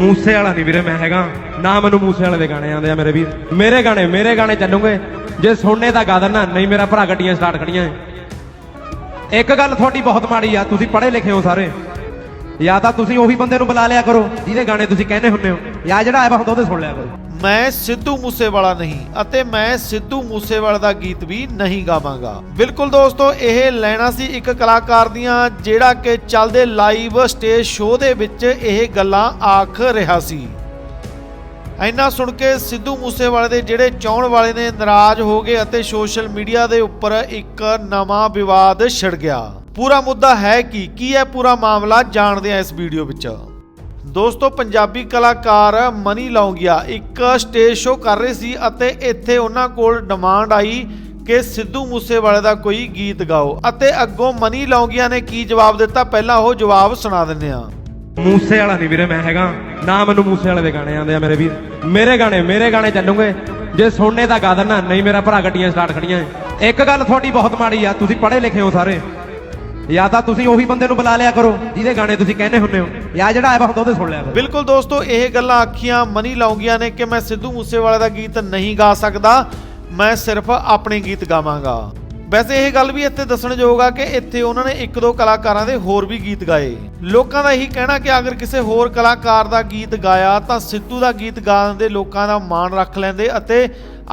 ਮੂਸੇ ਵਾਲਾ ਨਹੀਂ ਵੀਰੇ, ਮੈਂ ਹੈਗਾ। ਨਾ ਮੈਨੂੰ ਮੂਸੇ ਵਾਲੇ ਦੇ ਗਾਣੇ ਆਉਂਦੇ ਆ ਮੇਰੇ ਵੀਰ। ਮੇਰੇ ਗਾਣੇ ਮੇਰੇ ਗਾਣੇ ਚੱਲੂਗੇ। ਜੇ ਸੁਣਨੇ ਤਾਂ ਗਾ ਦੇਣਾ ਨਹੀਂ ਮੇਰਾ ਭਰਾ ਗੱਡੀਆਂ ਸਟਾਰਟ ਖੜੀਆਂ ਇੱਕ ਗੱਲ ਤੁਹਾਡੀ ਬਹੁਤ ਮਾੜੀ ਆ, ਤੁਸੀਂ ਪੜ੍ਹੇ ਲਿਖੇ ਹੋ ਸਾਰੇ। ਜਾਂ ਤਾਂ ਤੁਸੀਂ ਉਹੀ ਬੰਦੇ ਨੂੰ ਬੁਲਾ ਲਿਆ ਕਰੋ, ਜਿਹਦੇ ਗਾਣੇ ਤੁਸੀਂ ਕਹਿੰਦੇ ਹੁੰਦੇ ਹੋ। ਜਾਂ ਜਿਹੜਾ ਆਇਆ ਹੁੰਦਾ ਉਹਦੇ ਸੁਣ ਲਿਆ ਕਰੋ। ਮੈਂ ਸਿੱਧੂ ਮੂਸੇਵਾਲਾ ਨਹੀਂ ਅਤੇ ਮੈਂ ਸਿੱਧੂ ਮੂਸੇਵਾਲਾ ਦਾ ਗੀਤ ਵੀ ਨਹੀਂ ਗਾਵਾਂਗਾ। ਬਿਲਕੁਲ ਦੋਸਤੋ, ਇਹ ਲੈਣਾ ਸੀ ਇੱਕ ਕਲਾਕਾਰ ਦੀਆਂ, ਜਿਹੜਾ ਕਿ ਚੱਲਦੇ ਲਾਈਵ ਸਟੇਜ ਸ਼ੋਅ ਦੇ ਵਿੱਚ ਇਹ ਗੱਲਾਂ ਆਖ ਰਿਹਾ ਸੀ। ਇੰਨਾ ਸੁਣ ਕੇ ਸਿੱਧੂ ਮੂਸੇਵਾਲੇ ਦੇ ਜਿਹੜੇ ਚਾਹਣ ਵਾਲੇ ਨੇ, ਨਾਰਾਜ਼ ਹੋ ਗਏ ਅਤੇ ਸੋਸ਼ਲ ਮੀਡੀਆ ਦੇ ਉੱਪਰ ਇੱਕ ਨਵਾਂ ਵਿਵਾਦ ਛਿੜ ਗਿਆ। ਪੂਰਾ ਮੁੱਦਾ ਹੈ ਕੀ? ਕੀ ਹੈ ਪੂਰਾ ਮਾਮਲਾ ਜਾਣਦੇ ਆ ਇਸ ਵੀਡੀਓ ਵਿੱਚ? ਦੋਸਤੋ, ਪੰਜਾਬੀ ਕਲਾਕਾਰ ਮਨੀ ਲੌਂਗੀਆ ਇੱਕ ਸਟੇਜ ਸ਼ੋਅ ਕਰ ਰਹੇ ਸੀ ਅਤੇ ਇੱਥੇ ਉਹਨਾਂ ਕੋਲ ਡਿਮਾਂਡ ਆਈ ਕਿ ਸਿੱਧੂ ਮੂਸੇਵਾਲੇ ਦਾ ਕੋਈ ਗੀਤ ਗਾਓ। ਅਤੇ ਅੱਗੋਂ ਮਨੀ ਲੌਂਗੀਆ ਨੇ ਕੀ ਜਵਾਬ ਦਿੱਤਾ? ਪਹਿਲਾਂ ਉਹ ਜਵਾਬ ਸੁਣਾ ਦਿੰਦੇ ਆ ਮੂਸੇ ਵਾਲਾ ਨਹੀਂ ਵੀਰੇ, ਮੈਂ ਹੈਗਾ। ਨਾ ਮੈਨੂੰ ਮੂਸੇ ਵਾਲੇ ਦੇ ਗਾਣੇ ਆਉਂਦੇ ਆ ਮੇਰੇ ਵੀਰ। ਮੇਰੇ ਗਾਣੇ ਮੇਰੇ ਗਾਣੇ ਚੱਲੂਗੇ। ਜੇ ਸੋਨੇ ਦਾ ਗਾ ਦੇਣਾ ਨਹੀਂ ਮੇਰਾ ਭਰਾ ਗੱਡੀਆਂ ਸਟਾਰਟ ਖੜੀਆਂ। ਇੱਕ ਗੱਲ ਤੁਹਾਡੀ ਬਹੁਤ ਮਾੜੀ ਆ। ਤੁਸੀਂ ਪੜ੍ਹੇ ਲਿਖੇ ਹੋ ਸਾਰੇ। ਜਾਂ ਤਾਂ ਤੁਸੀਂ ਉਹੀ ਬੰਦੇ ਨੂੰ ਬੁਲਾ ਲਿਆ ਕਰੋ, ਜਿਹਦੇ ਗਾਣੇ ਤੁਸੀਂ ਕਹਿੰਦੇ ਹੁੰਦੇ ਹੋ। ਜਾਂ ਜਿਹੜਾ ਆਇਆ ਹੁੰਦਾ ਉਹਦੇ ਸੁਣ ਲਿਆ ਕਰੋ। ਬਿਲਕੁਲ ਦੋਸਤੋ, ਇਹ ਗੱਲਾਂ ਆਖੀਆਂ ਮਨੀ ਲੌਂਗੀਆਂ ਨੇ ਕਿ ਮੈਂ ਸਿੱਧੂ ਮੂਸੇਵਾਲੇ ਦਾ ਗੀਤ ਨਹੀਂ ਗਾ ਸਕਦਾ, ਮੈਂ ਸਿਰਫ ਆਪਣੇ ਗੀਤ ਗਾਵਾਂਗਾ। ਵੈਸੇ ਇਹ ਗੱਲ ਵੀ ਇੱਥੇ ਦੱਸਣਯੋਗ ਆ ਕਿ ਇੱਥੇ ਉਹਨਾਂ ਨੇ ਇੱਕ ਦੋ ਕਲਾਕਾਰਾਂ ਦੇ ਹੋਰ ਵੀ ਗੀਤ ਗਾਏ। ਲੋਕਾਂ ਦਾ ਇਹੀ ਕਹਿਣਾ ਕਿ ਅਗਰ ਕਿਸੇ ਹੋਰ ਕਲਾਕਾਰ ਦਾ ਗੀਤ ਗਾਇਆ, ਤਾਂ ਸਿੱਧੂ ਦਾ ਗੀਤ ਗਾਉਣ ਦੇ ਲੋਕਾਂ ਦਾ ਮਾਣ ਰੱਖ ਲੈਂਦੇ ਅਤੇ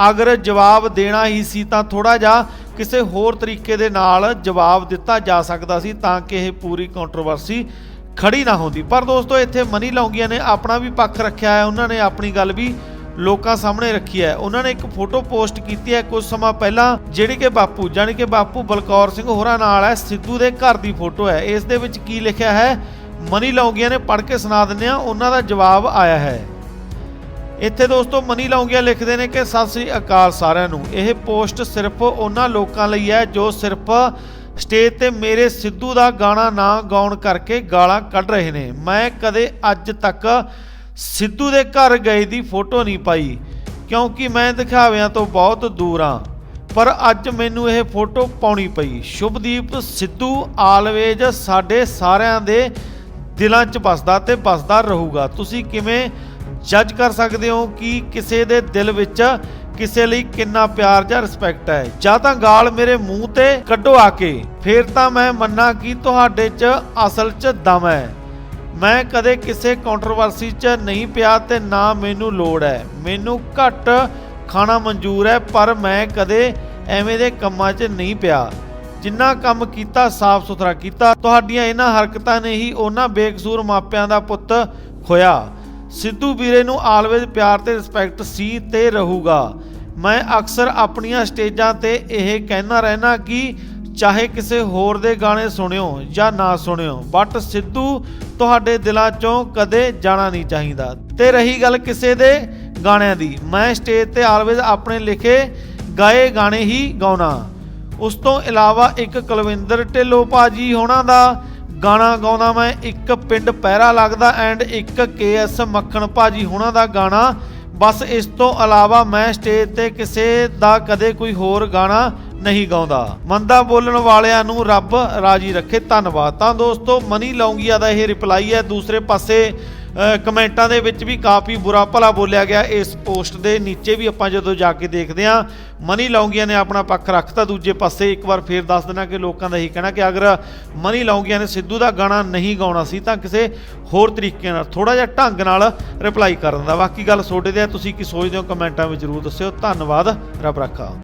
ਅਗਰ ਜਵਾਬ ਦੇਣਾ ਹੀ ਸੀ ਤਾਂ ਥੋੜਾ ਜਿਹਾ ਕਿਸੇ ਹੋਰ ਤਰੀਕੇ ਦੇ ਨਾਲ ਜਵਾਬ ਦਿੱਤਾ ਜਾ ਸਕਦਾ ਸੀ ਤਾਂ ਕਿ ਇਹ ਪੂਰੀ ਕੰਟਰੋਵਰਸੀ ਖੜੀ ਨਾ ਹੁੰਦੀ। ਪਰ ਦੋਸਤੋ, ਇੱਥੇ ਮਨੀ ਲੌਂਗੀਆਂ ਨੇ ਆਪਣਾ ਵੀ ਪੱਖ ਰੱਖਿਆ ਹੈ। ਉਹਨਾਂ ਨੇ ਆਪਣੀ ਗੱਲ ਵੀ ਲੋਕਾਂ ਸਾਹਮਣੇ ਰੱਖੀ ਹੈ। ਉਹਨਾਂ ਨੇ ਇੱਕ ਫੋਟੋ ਪੋਸਟ ਕੀਤੀ ਹੈ ਕੁਝ ਸਮਾਂ ਪਹਿਲਾਂ, ਜਿਹੜੀ ਕਿ ਬਾਪੂ, ਜਾਣੀ ਕਿ ਬਾਪੂ ਬਲਕੌਰ ਸਿੰਘ ਹੋਰਾਂ ਨਾਲ ਹੈ, ਸਿੱਧੂ ਦੇ ਘਰ ਦੀ ਫੋਟੋ ਹੈ। ਇਸ ਦੇ ਵਿੱਚ ਕੀ ਲਿਖਿਆ ਹੈ? ਮਨੀ ਲੌਂਗੀਆਂ ਨੇ ਪੜ੍ਹ ਕੇ ਸੁਣਾ ਦਿੰਦੇ ਆ ਉਹਨਾਂ ਦਾ ਜਵਾਬ ਆਇਆ ਹੈ। ਇੱਥੇ ਦੋਸਤੋ ਮਨੀ ਲੌਂਗੀਆ ਲਿਖਦੇ ਨੇ ਕਿ ਸਤਿ ਸ੍ਰੀ ਅਕਾਲ ਸਾਰਿਆਂ ਨੂੰ। ਇਹ ਪੋਸਟ ਸਿਰਫ ਉਹਨਾਂ ਲੋਕਾਂ ਲਈ ਹੈ ਜੋ ਸਿਰਫ ਸਟੇਜ ਤੇ ਮੇਰੇ ਸਿੱਧੂ ਦਾ ਗਾਣਾ ਨਾ ਗਾਉਣ ਕਰਕੇ ਗਾਲਾਂ ਕੱਢ ਰਹੇ ਨੇ। ਮੈਂ ਕਦੇ ਅੱਜ ਤੱਕ ਸਿੱਧੂ ਦੇ ਘਰ ਗਏ ਦੀ ਫੋਟੋ ਨਹੀਂ ਪਾਈ, ਕਿਉਂਕਿ ਮੈਂ ਦਿਖਾਵਿਆਂ ਤੋਂ ਬਹੁਤ ਦੂਰ ਹਾਂ। ਪਰ ਅੱਜ ਮੈਨੂੰ ਇਹ ਫੋਟੋ ਪਾਉਣੀ ਪਈ। ਸ਼ੁਭਦੀਪ ਸਿੱਧੂ ਆਲਵੇਜ ਸਾਡੇ ਸਾਰਿਆਂ ਦੇ ਦਿਲਾਂ 'ਚ ਵੱਸਦਾ ਤੇ ਵੱਸਦਾ ਰਹੂਗਾ। ਤੁਸੀਂ ਕਿਵੇਂ ਜੱਜ ਕਰ ਸਕਦੇ ਹੋ ਕਿ ਕਿਸੇ ਦੇ ਦਿਲ ਵਿੱਚ ਕਿਸੇ ਲਈ ਕਿੰਨਾ ਪਿਆਰ ਜਾਂ ਰਿਸਪੈਕਟ ਹੈ। ਜਾਂ ਤਾਂ ਗਾਲ ਮੇਰੇ ਮੂੰਹ ਤੇ ਕੱਢੋ ਆ ਕੇ, ਫੇਰ ਤਾਂ ਮੈਂ ਮੰਨਾਂ ਕਿ ਤੁਹਾਡੇ 'ਚ ਅਸਲ 'ਚ ਦਮ ਹੈ। ਮੈਂ ਕਦੇ ਕਿਸੇ ਕੰਟਰੋਵਰਸੀ 'ਚ ਨਹੀਂ ਪਿਆ ਤੇ ਨਾ ਮੈਨੂੰ ਲੋੜ ਹੈ। ਮੈਨੂੰ ਘੱਟ ਖਾਣਾ ਮਨਜ਼ੂਰ ਹੈ, ਪਰ ਮੈਂ ਕਦੇ ਐਵੇਂ ਦੇ ਕੰਮਾਂ 'ਚ ਨਹੀਂ ਪਿਆ। ਜਿੰਨਾ ਕੰਮ ਕੀਤਾ, ਸਾਫ਼ ਸੁਥਰਾ ਕੀਤਾ, ਤੁਹਾਡੀਆਂ ਇਹਨਾਂ ਹਰਕਤਾਂ ਨੇ ਹੀ ਉਹਨਾਂ ਬੇਕਸੂਰ ਮਾਪਿਆਂ ਦਾ ਪੁੱਤ ਖੋਇਆ। ਸਿੱਧੂ ਵੀਰੇ ਨੂੰ ਆਲਵੇਜ਼ ਪਿਆਰ ਤੇ ਰਿਸਪੈਕਟ ਸੀ ਤੇ ਰਹੂਗਾ। ਮੈਂ ਅਕਸਰ ਆਪਣੀਆਂ ਸਟੇਜਾਂ ਤੇ ਇਹ ਕਹਿਣਾ ਰਹਿਣਾ ਕਿ ਚਾਹੇ ਕਿਸੇ ਹੋਰ ਦੇ ਗਾਣੇ ਸੁਣਿਓ ਜਾਂ ਨਾ ਸੁਣਿਓ ਬਟ ਸਿੱਧੂ ਤੁਹਾਡੇ ਦਿਲਾਂ ਚੋਂ ਕਦੇ ਜਾਣਾ ਨਹੀਂ ਚਾਹੀਦਾ। ਤੇ ਰਹੀ ਗੱਲ ਕਿਸੇ ਦੇ ਗਾਣਿਆਂ ਦੀ, ਮੈਂ ਸਟੇਜ ਤੇ ਆਲਵੇਜ਼ ਆਪਣੇ ਲਿਖੇ ਗਾਏ ਗਾਣੇ ਹੀ ਗਾਉਣਾ। ਉਸ ਤੋਂ ਇਲਾਵਾ ਇੱਕ ਕੁਲਵਿੰਦਰ ਢਿੱਲੋਂ ਭਾਜੀ ਹੋਣਾ ਦਾ ਗਾਣਾ ਗਾਉਂਦਾ ਮੈਂ, ਇੱਕ ਪਿੰਡ ਪਹਿਰਾ ਲੱਗਦਾ ਐਂਡ ਇੱਕ ਕੇਐਸ ਮੱਖਣ ਭਾਜੀ ਹੋਣਾ ਦਾ ਗਾਣਾ। ਬਸ ਇਸ ਤੋਂ ਇਲਾਵਾ ਮੈਂ ਸਟੇਜ ਤੇ ਕਿਸੇ ਦਾ ਕਦੇ ਕੋਈ ਹੋਰ ਗਾਣਾ ਨਹੀਂ ਗਾਉਂਦਾ। ਮੰਦਾ ਬੋਲਣ ਵਾਲਿਆਂ ਨੂੰ ਰੱਬ ਰਾਜੀ ਰੱਖੇ, ਧੰਨਵਾਦ। ਤਾਂ ਦੋਸਤੋ, ਮਨੀ ਲੌਂਗੀਆ ਦਾ ਇਹ ਰਿਪਲਾਈ ਹੈ, ਦੂਸਰੇ ਪਾਸੇ ਕਮੈਂਟਾਂ ਦੇ ਵਿੱਚ ਵੀ ਕਾਫੀ ਬੁਰਾ ਭਲਾ ਬੋਲਿਆ ਗਿਆ। ਇਸ ਪੋਸਟ ਦੇ ਨੀਚੇ ਵੀ ਆਪਾਂ ਜਦੋਂ ਜਾ ਕੇ ਦੇਖਦੇ ਹਾਂ, ਮਨੀ ਲੌਂਗੀਆਂ ਨੇ ਆਪਣਾ ਪੱਖ ਰੱਖਤਾ ਦੂਜੇ ਪਾਸੇ। ਇੱਕ ਵਾਰ ਫੇਰ ਦੱਸ ਦੇਣਾ ਕਿ ਲੋਕਾਂ ਦਾ ਇਹੀ ਕਹਿਣਾ ਕਿ ਅਗਰ ਮਨੀ ਲੌਂਗੀਆਂ ਨੇ ਸਿੱਧੂ ਦਾ ਗਾਣਾ ਨਹੀਂ ਗਾਉਣਾ ਸੀ, ਤਾਂ ਕਿਸੇ ਹੋਰ ਤਰੀਕੇ ਨਾਲ ਥੋੜਾ ਜਿਹਾ ਢੰਗ ਨਾਲ ਰਿਪਲਾਈ ਕਰ ਦਿੰਦਾ। ਬਾਕੀ ਗੱਲ ਤੁਹਾਡੇ ਤੇ ਤੁਸੀਂ ਕੀ ਸੋਚਦੇ ਹੋ? ਕਮੈਂਟਾਂ ਵਿੱਚ ਜ਼ਰੂਰ ਦੱਸਿਓ। ਧੰਨਵਾਦ, ਰੱਬ ਰੱਖਾ।